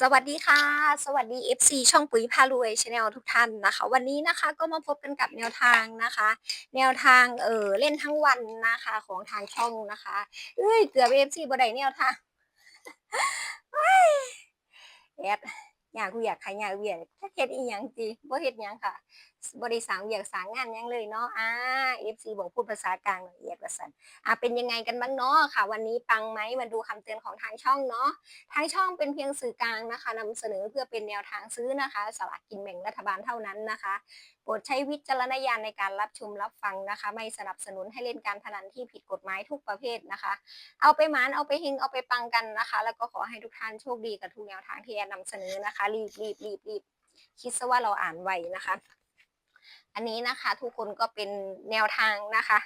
สวัสดีค่ะ สวัสดี FC ช่องปุ๋ยพารวยชาแนลทุกท่านนะคะ วันนี้นะคะก็มาพบกันกับแนวทางนะคะ แนวทางเออเล่นทั้งวันนะคะของทางช่องนะคะเอ้ยเกือบ FC บ่ได้แนวทางแอดอยากกูอยากขายอยากเวียนแค่เฮ็ดอีหยังจีบ่เฮ็ดหยังค่ะ บ่ได้สร้างเวียกสางงานยังเลยเนาะอ่า FC บอกพูดภาษากลางละเอียดว่าซั่นอะเป็นยังไงกันบ้างเนาะค่ะ วันนี้ปังไหมมาดูคำเตือนของทางช่องเนาะทางช่องเป็นเพียงสื่อกลางนะคะนำเสนอเพื่อเป็นแนวทางซื้อนะคะสลากกินแบ่งรัฐบาลเท่านั้นนะคะโปรดใช้วิจารณญาณในการรับชมรับฟังนะคะ ไม่สนับสนุนให้เล่นการพนันที่ผิดกฎหมายทุกประเภทนะคะ เอาไปหมานเอาไปเฮงเอาไปปังกันนะคะ แล้วก็ขอให้ทุกท่านโชคดีกับทุกแนวทางที่แอนนำเสนอนะคะ รีบรีบรีบรีบคิดซะว่าเราอ่านไวนะคะ อันนี้นะคะ ทุกคนก็เป็นแนวทางนะคะ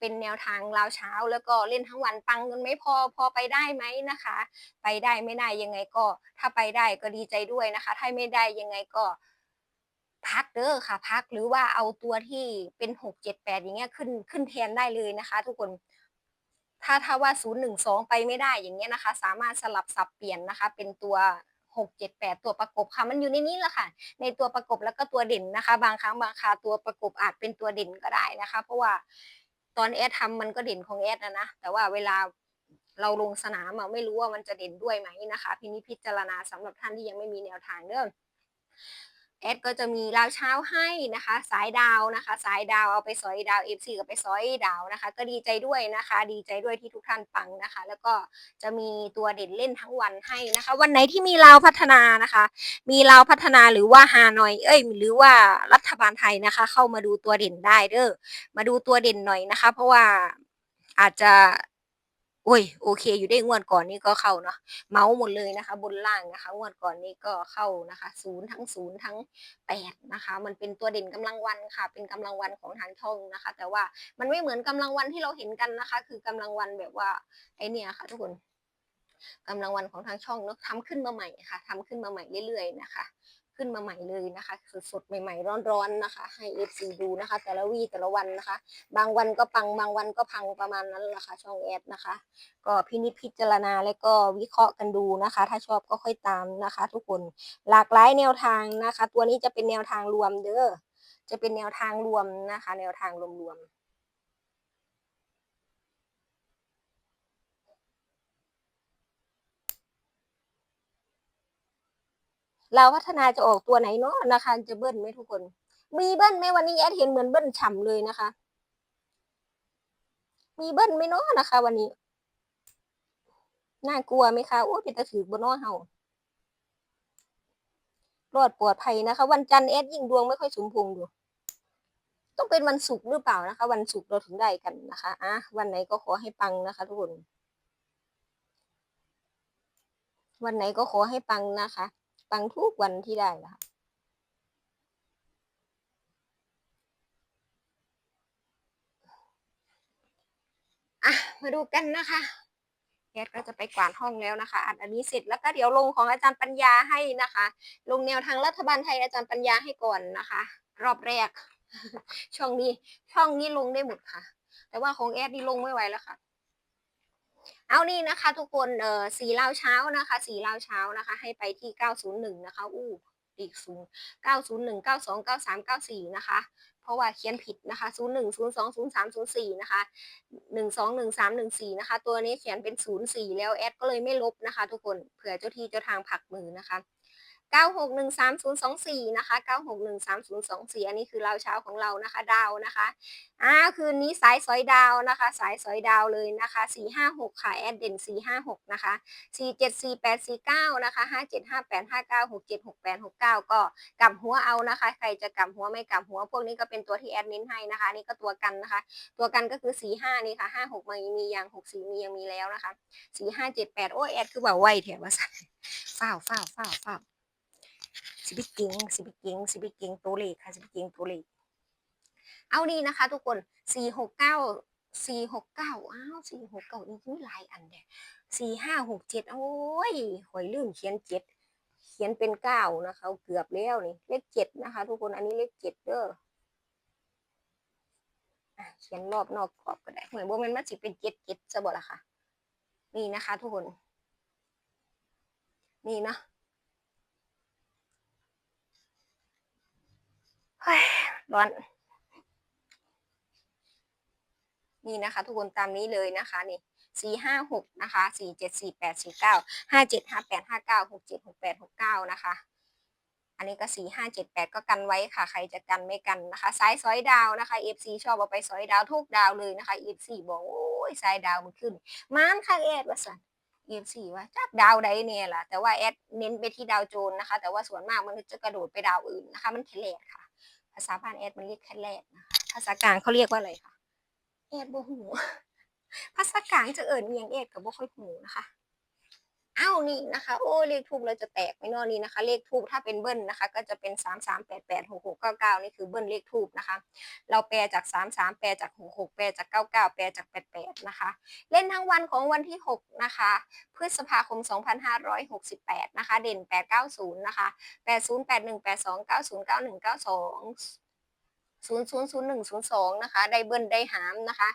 เป็นแนวทางลาวเช้าแล้วก็เล่นทั้งวันปังเงินไม่พอพอไปได้ไหมนะคะ ไปได้ไม่ได้ยังไงก็ ถ้าไปได้ก็ดีใจด้วยนะคะ ถ้าไม่ได้ยังไงก็พักเด้อค่ะ พักหรือว่าเอาตัวที่เป็นหกเจ็ดแปดอย่างเงี้ยขึ้นขึ้นแทนได้เลยนะคะ ทุกคนถ้าถ้าว่าศูนย์หนึ่งสองไปไม่ได้อย่างเงี้ยนะคะ สามารถสลับสับเปลี่ยนนะคะ เป็นตัว หกเจ็ดแปดตัวประกบค่ะ มันอยู่ในนี้แหละค่ะ ในตัวประกบแล้วก็ตัวเด่นนะคะ บางครั้งบางคาตัวประกบอาจเป็นตัวเด่นก็ได้นะคะ เพราะว่าตอนแอดทำมันก็เด่นของแอดนะนะ แต่ว่าเวลาเราลงสนามอะไม่รู้ว่ามันจะเด่นด้วยไหมนะคะ พินิจพิจารณาสำหรับท่านที่ยังไม่มีแนวทางเด้อ แอดก็จะมีราวเช้าให้นะคะ สายดาวนะคะ สายดาวเอาไปสอยดาวเอฟซีก็ไปสอยดาวนะคะ ก็ดีใจด้วยนะคะ ดีใจด้วยที่ทุกท่านปังนะคะ แล้วก็จะมีตัวเด่นเล่นทั้งวันให้นะคะ วันไหนที่มีลาวพัฒนานะคะ มีลาวพัฒนาหรือว่าฮานอยเอ้ย หรือว่ารัฐบาลไทยนะคะ เข้ามาดูตัวเด่นได้เด้อมาดูตัวเด่นหน่อยนะคะ เพราะว่าอาจจะ โอ้ยโอเค อยู่ได้งวดก่อนนี่ก็เข้าเนาะเมาส์หมดเลยนะคะ บนล่างนะคะ งวดก่อนนี่ก็เข้านะคะศูนย์ทั้งศูนย์ทั้งแปดนะคะ มันเป็นตัวเด่นกำลังวันค่ะ เป็นกำลังวันของทางช่องนะคะ แต่ว่ามันไม่เหมือนกำลังวันที่เราเห็นกันนะคะ คือกำลังวันแบบว่าไอเนี่ยค่ะ ทุกคนกำลังวันของทางช่องเนาะทำขึ้นมาใหม่ค่ะทำขึ้นมาใหม่เรื่อยๆนะคะ ขึ้นมาใหม่เลยนะคะสดๆใหม่ๆร้อนๆนะคะ ให้ FC ดูนะคะ แต่ละวีแต่ละวันนะคะ บางวันก็ปังบางวันก็พังประมาณนั้นแหละค่ะช่องแอดนะคะ ก็พินิจพิจารณาและก็วิเคราะห์กันดูนะคะ ถ้าชอบก็ค่อยตามนะคะ ทุกคนหลากหลายแนวทางนะคะ ตัวนี้จะเป็นแนวทางรวมเด้อจะเป็นแนวทางรวมนะคะ แนวทางรวมๆ เราพัฒนาจะออกตัวไหนเนาะนะคะจะเบิ้ลไหมทุกคน มีเบิ้ลไหมวันนี้แอดเห็นเหมือนเบิ้ลฉ่ำเลยนะคะ มีเบิ้ลไหมเนาะนะคะ วันนี้ น่ากลัวไหมคะโอ้เป็นตะถือบนนอเฮารอดปลอดภัยนะคะ วันจันทร์แอดยิ่งดวงไม่ค่อยสมพงอยู่ต้องเป็นวันศุกร์หรือเปล่านะคะ วันศุกร์เราถึงได้กันนะคะอะวันไหนก็ขอให้ปังนะคะ ทุกคน วันไหนก็ขอให้ปังนะคะ ปังทุกวันที่ได้นะคะอะมาดูกันนะคะแอดก็จะไปกวาดห้องแล้วนะคะอันอันนี้เสร็จแล้วก็เดี๋ยวลงของอาจารย์ปัญญาให้นะคะ ลงแนวทางรัฐบาลไทยอาจารย์ปัญญาให้ก่อนนะคะ รอบแรก ช่องนี้ ช่องนี้ลงได้หมดค่ะ แต่ว่าของแอดนี่ลงไม่ไหวแล้วค่ะ เอานี่นะคะ ทุกคนเออสีลาวเช้านะคะ สีลาวเช้านะคะ ให้ไปที่ 901 นะคะ อู้อีกสูงเก้าศูนย์หนึ่งเก้าสองเก้าสามเก้าสี่นะคะ เพราะว่าเขียนผิดนะคะศูนย์หนึ่งศูนย์สองศูนย์สามศูนย์สี่นะคะหนึ่งสองหนึ่งสามหนึ่งสี่นะคะ ตัวนี้เขียนเป็นศูนย์สี่แล้วแอดก็เลยไม่ลบนะคะ ทุกคน เผื่อเจ้าที่เจ้าทางผักมือนะคะ 96130024 นะคะ 96130024 อันนี้คือเราเช้าของเรานะคะ ดาวนะคะอ่าคืนนี้สายสอยดาวนะคะ สายสอยดาวเลยนะคะ 456 ค่ะแอดเด่น 456 นะคะ 474849 นะคะ 575859676869 ก็กลับหัวเอานะคะ ใครจะกลับหัวไม่กลับหัว พวกนี้ก็เป็นตัวที่แอดเน้นให้นะคะ นี่ก็ตัวกันนะคะ ตัวกันก็คือ 45 นี่ค่ะ 56มันมียัง 64 มียังมีแล้วนะคะ 4578 โอ้ยแอดคือแบบไวแถวว่าสั่นฟ้าวฟ้าวฟ้าวฟ้าว สิบิกิงสิบิกิงสิบิกิงตัวเลขค่ะสิบิกิงตัวเลขเอานี่นะคะ ทุกคนสี่หกเก้าสี่หกเก้าอ้าวสี่หกเก้านี่มีหลายอันเด้สี่ห้าหกเจ็ดโอ้ยหอยลืมเขียนเจ็ดเขียนเป็นเก้านะคะเกือบแล้วนี่เลขเจ็ดนะคะ ทุกคนอันนี้เลขเจ็ดเด้ออะเขียนรอบนอกกรอบก็ได้เหมือนว่ามันมันสิเป็นเจ็ดเจ็ดซะบ่ละค่ะ นี่นะคะ ทุกคน นี่นะ เฮ้ย ร้อน นี่นะคะ ทุกคนตามนี้เลยนะคะนี่สี่ห้าหกนะคะสี่เจ็ดสี่แปดสี่เก้าห้าเจ็ดห้าแปดห้าเก้าหกเจ็ดหกแปดหกเก้านะคะ อันนี้ก็สี่ห้าเจ็ดแปดก็กันไว้ค่ะ ใครจะกันไม่กันนะคะซ้ายซอยดาวนะคะ FC ชอบเอาไปซอยดาวทุกดาวเลยนะคะ FC บอกโอ้ยซ้ายดาวมันขึ้นมานค่ะแอดว่าสัน FC ว่าจักดาวใดเนี่ยล่ะแต่ว่าแอดเน้นไปที่ดาวโจนนะคะ แต่ว่าส่วนมากมันจะกระโดดไปดาวอื่นนะคะ มันแคลดค่ะ ภาษาบ้านแอดมันเรียกแคลดนะคะภาษากลางเขาเรียกว่าอะไรคะแอดบ่หูภาษากลางจะเอิญเอียงแอดกับบ่ค่อยหูนะคะ อ้าวนี่นะคะ โอ้เลขทูบเราจะแตกไม่นอนี่นะคะ เลขทูบถ้าเป็นเบิ้ลนะคะ ก็จะเป็นสามสามแปดแปดหกหกเก้าเก้านี่คือเบิ้ลเลขทูบนะคะ เราแปลจากสามสามแปลจากหกหกแปลจากเก้าเก้าแปลจากแปดแปดนะคะ เล่นทั้งวันของวันที่หกนะคะพฤษภาคมสองพันห้าร้อยหกสิบแปดนะคะ เด่นแปดเก้าศูนย์นะคะแปดศูน ย์แปดหนึ่งแปดสองเก้าศูนย์เก้าหนึ่งเก้าสองศูนย์ศูนย์ศูนย์หนึ่งศูนย์สองนะคะได้เบิ้ลได้หามนะคะ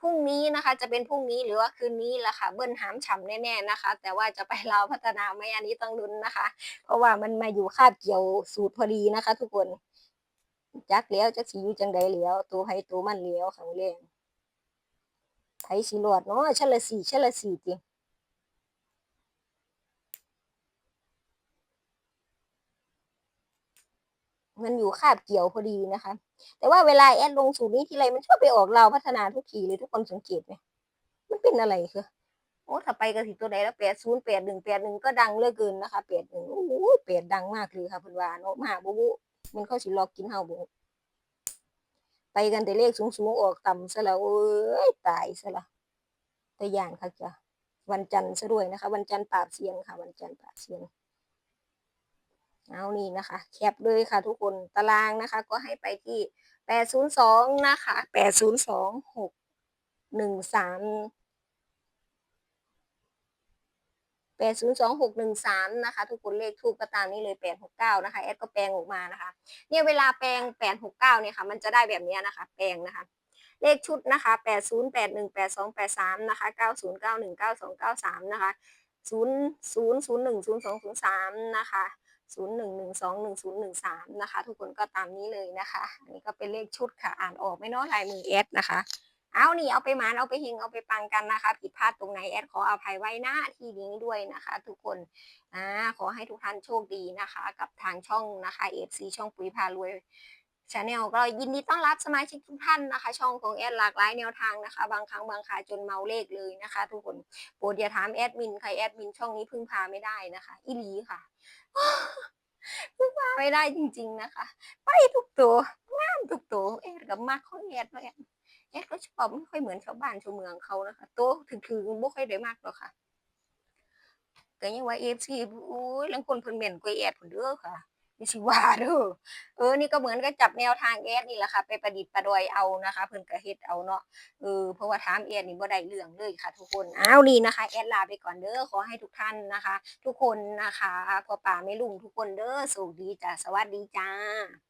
พรุ่งนี้นะคะจะเป็นพรุ่งนี้หรือว่าคืนนี้ละค่ะ เบิ้ลหามฉ่ำแน่ๆนะคะ แต่ว่าจะไปลาวพัฒนาไหมอันนี้ต้องลุ้นนะคะ เพราะว่ามันมาอยู่คาบเกี่ยวสูตรพอดีนะคะ ทุกคนจักแล้วจักสีอยู่จังใดแล้วตัวไผตัวมันแล้วขังเรงไผสีหลอดเนาะชะละสี่ชะละสี่จริง มันอยู่คาบเกี่ยวพอดีนะคะ แต่ว่าเวลาแอดลงสูตรนี้ทีไรมันชอบไปออกเราพัฒนาทุกทีเลยทุกคนสังเกตไหมมันเป็นอะไรคือโอ้ถ้าไปกระสิตัวใดแล้วแปดศูนย์แปดหนึ่งแปดหนึ่งก็ดังเลือเกินนะคะแปดหนึ่งโอ้โหแปดดังมากเลยค่ะเพิ่นวาเนมาบุบุมันเข้าสิลอกกินเฮาบุไปกันแต่เลขสูงๆออกต่ำซะแล้วเอ้ยตายซะละตัวอย่างค่ะจ้ะวันจันทร์ซะด้วยนะคะ วันจันทร์ปราบเซียนค่ะ วันจันทร์ปราบเซียน เอานี่นะคะ แคปเลยค่ะทุกคนตารางนะคะ ก็ให้ไปที่แปดศูนย์สองนะคะแปดศูนย์สองหกหนึ่งสามแปดศูนย์สองหกหนึ่งสามนะคะ ทุกคนเลขทูปก็ตามนี้เลยแปดหกเก้านะคะแอดก็แปลงออกมานะคะ เนี่ยเวลาแปลงแปดหกเก้าเนี่ยค่ะ มันจะได้แบบนี้นะคะ แปลงนะคะ เลขชุดนะคะแปดศูนย์แปดหนึ่งแปดสองแปดสามนะคะเก้าศูนย์เก้าหนึ่งเก้าสองเก้าสามนะคะศูนย์ศูนย์ศูนย์หนึ่งศูนย์สองศูนย์สามนะคะ ศูนย์หนึ่งหนึ่งสองหนึ่งศูนย์หนึ่งสามนะคะ ทุกคนก็ตามนี้เลยนะคะอันนี้ก็เป็นเลขชุดค่ะอ่านออกไม่น้อยลายมือแอดนะคะ เอานี่เอาไปหมานเอาไปเฮงเอาไปปังกันนะคะผิดพลาดตรงไหนแอดขออภัยไว้หน้าที่นี้ด้วยนะคะ ทุกคนอ่าขอให้ทุกท่านโชคดีนะคะ กับทางช่องนะคะ FC ช่องปุ๋ยพารวย ชาแนลก็ยินดีต้อนรับสมาชิกทุกท่านนะคะ ช่องของแอดหลากหลายแนวทางนะคะ บางครั้งบางคราจนเมาเลขเลยนะคะ ทุกคนโปรดอย่าถามแอดมินใครแอดมินช่องนี้พึ่งพาไม่ได้นะคะอีลีค่ะพึ่งพาไม่ได้จริง ๆนะคะ ไปทุกตัวงามทุกตัวแอดกับมากของแอดเนาะแอดแอดก็ชอบไม่ค่อยเหมือนชาวบ้านชาวเมืองเขานะคะโตถึงๆบ่ค่อยได้มากหรอกค่ะก็ยังว่า FC โอ้ยลังคนเพิ่นแม่นกว่าแอดพุ่นเด้อค่ะ อย่าสิว่าเด้อเออ นี่ก็เหมือนกับจับแนวทางแอดนี่แหละค่ะ ไปประดิษฐ์ประดอยเอานะคะ เพิ่นก็เฮ็ดเอาเนาะ เออ เพราะว่าถามแอดนี่บ่ได้เรื่องเลยค่ะทุกคน อ้าวนี่นะคะ แอดลาไปก่อนเด้อ ขอให้ทุกท่านนะคะ ทุกคนนะคะพ่อป่าไม่ลุงทุกคนเด้อสุขดีจ้ะ สวัสดีจ้า